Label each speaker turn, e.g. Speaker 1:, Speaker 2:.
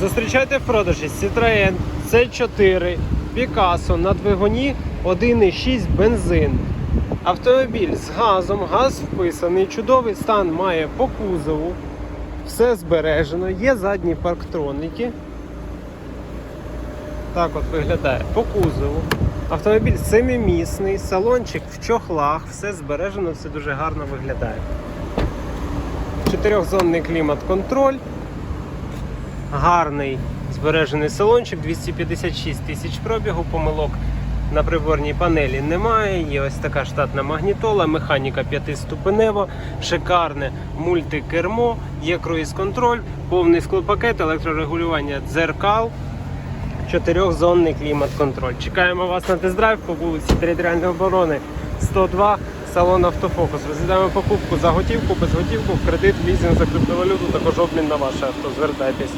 Speaker 1: Зустрічайте в продажі Citroën C4 Picasso на двигуні 1,6 бензин. Автомобіль з газом, газ вписаний, чудовий стан має по кузову. Все збережено, є задні парктроники. Так от виглядає по кузову. Автомобіль семимісний, салончик в чохлах, все збережено, все дуже гарно виглядає. Чотирьохзонний клімат-контроль. Гарний збережений салончик, 256 тисяч пробігу, помилок на приборній панелі немає. Є ось така штатна магнітола, механіка п'ятиступенева, шикарне мультикермо, є круїз-контроль, повний склопакет, електрорегулювання дзеркал, чотирьохзонний клімат-контроль. Чекаємо вас на тест-драйв по вулиці Територіальної оборони 102, салон Автофокус. Розглядаємо покупку за готівку, без готівку, в кредит, лізинг за криптовалюту, також обмін на ваше авто. Звертайтесь.